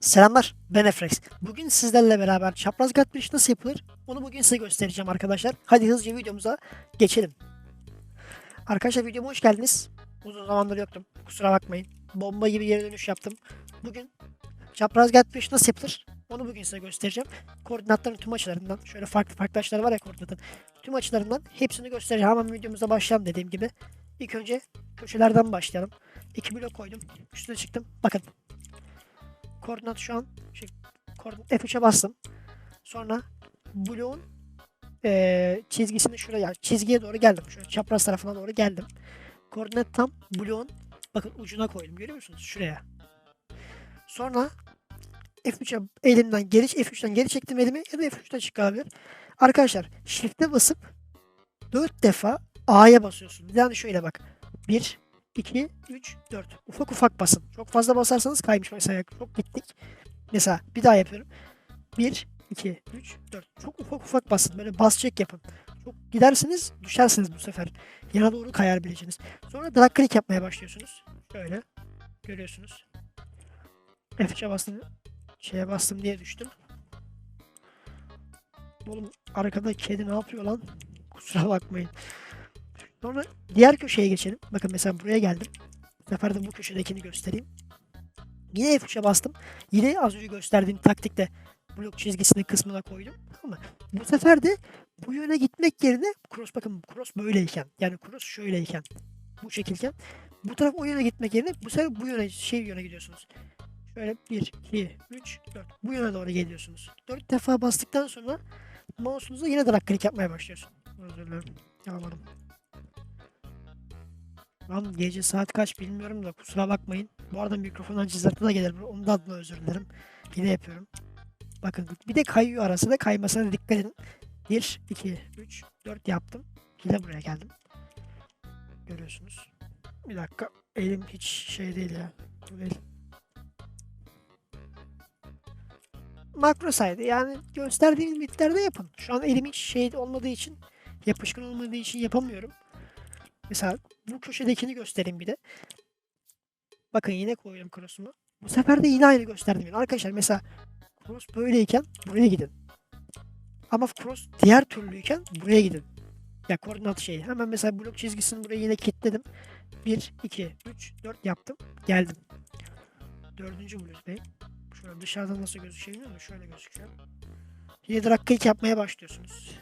Selamlar, ben Efrex. Bugün sizlerle beraber çapraz iş nasıl yapılır onu bugün size göstereceğim arkadaşlar. Hadi hızlıca videomuza geçelim. Arkadaşlar videoma hoş geldiniz. Uzun zamandır yoktum. Kusura bakmayın. Bomba gibi geri dönüş yaptım. Bugün çapraz iş nasıl yapılır onu bugün size göstereceğim. Koordinatların tüm açılarından, şöyle farklı farklı açılar var ya koordinatın. Tüm açılarından hepsini göstereceğim. Hemen videomuza başlayalım dediğim gibi. İlk önce köşelerden başlayalım. İki blok koydum. Üstüne çıktım. Bakın koordinat şu an şey, koordinat F3'e bastım. Sonra bloğun eee çizgisini şuraya çizgiye doğru geldim. Şöyle çapraz tarafına doğru geldim. Koordinat tam bloğun bakın ucuna koydum. Görüyor musunuz? Şuraya. Sonra F3'e elimden geri F3'ten geri çektim elimi ya da F3'ten çıkabilir. Arkadaşlar shift'e basıp 4 defa A'ya basıyorsunuz. Yani şöyle bak. 1 2, 3, 4. Ufak ufak basın. Çok fazla basarsanız kaymış. Mesela çok gittik. Mesela bir daha yapıyorum. 1, 2, 3, 4. Çok ufak ufak basın. Böyle bas yapın. Çok gidersiniz düşersiniz bu sefer. Yana doğru kayar bileceğiniz. Sonra drag click yapmaya başlıyorsunuz. Şöyle. Görüyorsunuz. F3'e bastım. Şeye bastım diye düştüm. Oğlum arkada kedi ne yapıyor lan? Kusura bakmayın. Sonra diğer köşeye geçelim. Bakın mesela buraya geldim. Bu sefer de bu köşedekini göstereyim. Yine F3'e bastım. Yine az önce gösterdiğim taktikte blok çizgisinin kısmına koydum. Ama bu sefer de bu yöne gitmek yerine cross bakın cross böyleyken yani cross şöyleyken bu şekilken bu taraf o yöne gitmek yerine bu sefer bu yöne şey yöne gidiyorsunuz. Şöyle 1, 2, 3, 4. Bu yöne doğru geliyorsunuz. 4 defa bastıktan sonra mouse'unuza yine drag click yapmaya başlıyorsun. Özür dilerim. Yapamadım. Lan gece saat kaç bilmiyorum da kusura bakmayın. Bu arada mikrofondan cızırtı da gelir. Onun da özür dilerim. Yine yapıyorum. Bakın bir de kayıyor arası da kaymasına dikkat edin. 1, 2, 3, 4 yaptım. Yine buraya geldim. Görüyorsunuz. Bir dakika. Elim hiç şey değil ya. Değil. Makro saydı. Yani gösterdiğim limitlerde yapın. Şu an elim hiç şey olmadığı için yapışkan olmadığı için yapamıyorum. Mesela bu köşedekini göstereyim bir de. Bakın yine koyuyorum cross'umu. Bu sefer de yine aynı gösterdim. Yani arkadaşlar mesela cross böyleyken buraya gidin. Ama cross diğer türlüyken buraya gidin. Ya koordinat şeyi. Hemen mesela blok çizgisini buraya yine kilitledim. 1, 2, 3, 4 yaptım. Geldim. Dördüncü bloktayım. Şöyle dışarıdan nasıl gözüküyor bilmiyorum şöyle gözüküyor. Yine drag yapmaya başlıyorsunuz.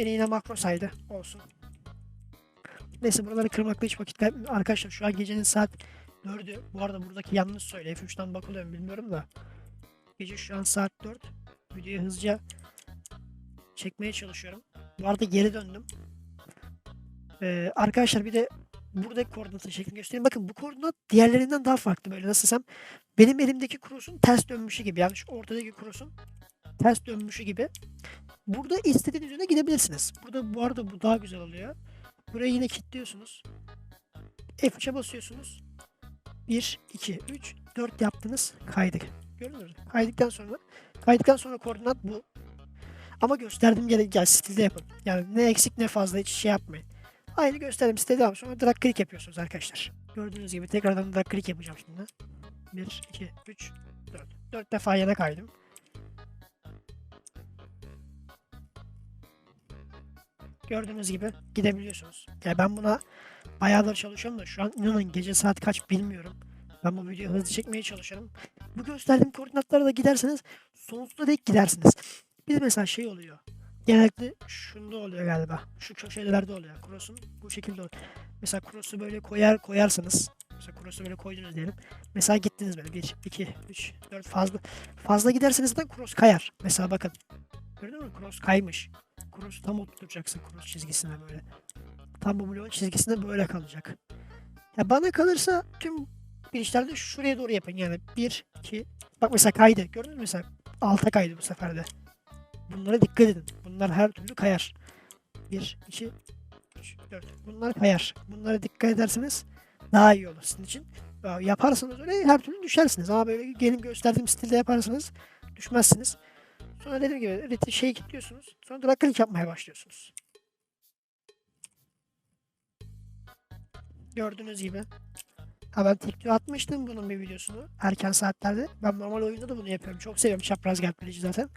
Beni yine makro saydı. Olsun. Neyse buraları kırmakla hiç vakit kaybetmiyorum. Arkadaşlar şu an gecenin saat 4'ü. Bu arada buradaki yanlış söyle. F3'ten bakılıyorum bilmiyorum da. Gece şu an saat 4. Videoyu hızlıca çekmeye çalışıyorum. Bu arada geri döndüm. Ee, arkadaşlar bir de buradaki koordinatın şeklini göstereyim. Bakın bu koordinat diğerlerinden daha farklı. Böyle nasıl desem benim elimdeki cross'un ters dönmüşü gibi. Yani şu ortadaki cross'un ters dönmüşü gibi. Burada istediğiniz yöne gidebilirsiniz. Burada bu arada bu daha güzel oluyor. Burayı yine kilitliyorsunuz. F3'e basıyorsunuz. 1, 2, 3, 4 yaptınız. Kaydık. Gördünüz mü? Kaydıktan sonra kaydıktan sonra koordinat bu. Ama gösterdiğim yere gel stilde yapın. Yani ne eksik ne fazla hiç şey yapmayın. Aynı gösterdiğim stilde devam. Sonra drag click yapıyorsunuz arkadaşlar. Gördüğünüz gibi tekrardan drag click yapacağım şimdi. 1, 2, 3, 4. 4 defa yana kaydım. Gördüğünüz gibi gidebiliyorsunuz. Yani ben buna bayağıdır çalışıyorum da şu an inanın gece saat kaç bilmiyorum. Ben bu videoyu hızlı çekmeye çalışıyorum. Bu gösterdiğim koordinatlara da giderseniz sonsuza dek gidersiniz. Bir de mesela şey oluyor. Genellikle şunda oluyor galiba. Şu köşelerde oluyor. Cross'un bu şekilde oluyor. Mesela cross'u böyle koyar koyarsanız mesela cross'u böyle koydunuz diyelim. Mesela gittiniz böyle 1, 2, 3, 4 fazla. Fazla giderseniz de cross kayar. Mesela bakın. Gördün mü? Cross kaymış. Cross tam oturtacaksın cross çizgisine böyle. Tam bu bloğun çizgisinde böyle kalacak. Ya bana kalırsa tüm girişlerde şuraya doğru yapın. Yani 1, 2, bak mesela kaydı. Gördünüz mü mesela? Alta kaydı bu sefer de. Bunlara dikkat edin. Bunlar her türlü kayar. 1, 2, 3, 4. Bunlar kayar. Bunlara dikkat ederseniz daha iyi olur sizin için. Ya Yaparsanız öyle her türlü düşersiniz. Ama böyle gelin gösterdiğim stilde yaparsanız düşmezsiniz. Sonra dediğim gibi şeyi kilitliyorsunuz. Sonra drag click yapmaya başlıyorsunuz. Gördüğünüz gibi Ha ben TikTok'a atmıştım bunun bir videosunu erken saatlerde. Ben normal oyunda da bunu yapıyorum. Çok seviyorum çapraz gameplay zaten.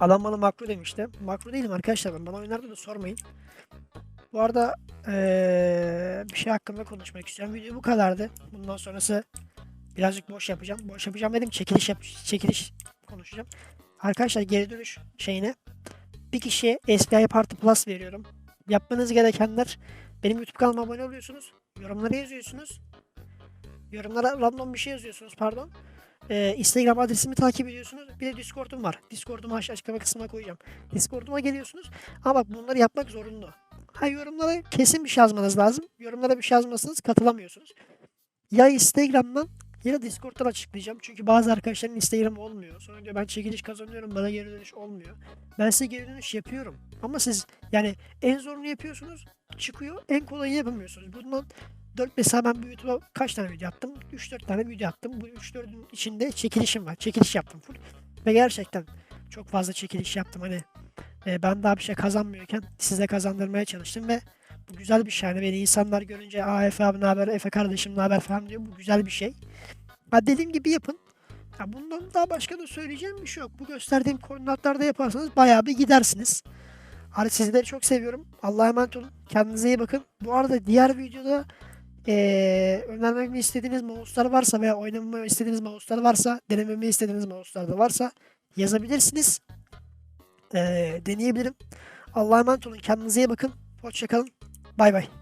Adam bana makro demişti. Makro değilim arkadaşlar ben. Bana oyunlarda da sormayın. Bu arada eee, bir şey hakkında konuşmak istiyorum. Video bu kadardı. Bundan sonrası birazcık boş yapacağım. Boş yapacağım dedim. Çekiliş yap çekiliş konuşacağım. Arkadaşlar geri dönüş şeyine bir kişiye SBI Party Plus veriyorum. Yapmanız gerekenler benim YouTube kanalıma abone oluyorsunuz. Yorumlara yazıyorsunuz. Yorumlara random bir şey yazıyorsunuz pardon. Ee, Instagram adresimi takip ediyorsunuz. Bir de Discord'um var. Discord'umu aşağı açıklama kısmına koyacağım. Discord'uma geliyorsunuz. Ama bak bunları yapmak zorunlu. Ha yorumlara kesin bir şey yazmanız lazım. Yorumlara bir şey yazmazsanız katılamıyorsunuz. Ya Instagram'dan da Discord'dan açıklayacağım. Çünkü bazı arkadaşların Instagram olmuyor. Sonra diyor ben çekiliş kazanıyorum bana geri dönüş olmuyor. Ben size geri dönüş yapıyorum. Ama siz yani en zorunu yapıyorsunuz çıkıyor. En kolayını yapamıyorsunuz. Bundan 4 mesela ben bu YouTube'a kaç tane video attım? 3-4 tane video attım. Bu 3-4'ün içinde çekilişim var. Çekiliş yaptım full. Ve gerçekten çok fazla çekiliş yaptım. Hani e, ben daha bir şey kazanmıyorken size kazandırmaya çalıştım ve bu güzel bir şey. Yani beni insanlar görünce aa Efe abi ne haber, Efe kardeşim ne haber falan diyor. Bu güzel bir şey. Ha dediğim gibi yapın. Ya bundan daha başka da söyleyeceğim bir şey yok. Bu gösterdiğim koordinatlarda yaparsanız bayağı bir gidersiniz. Hadi sizleri çok seviyorum. Allah'a emanet olun. Kendinize iyi bakın. Bu arada diğer videoda eee önermemi istediğiniz mouse'lar varsa veya oynamamı istediğiniz mouse'lar varsa, denememi istediğiniz mouse'lar da varsa yazabilirsiniz. Eee, deneyebilirim. Allah'a emanet olun. Kendinize iyi bakın. Hoşçakalın. Bay bay.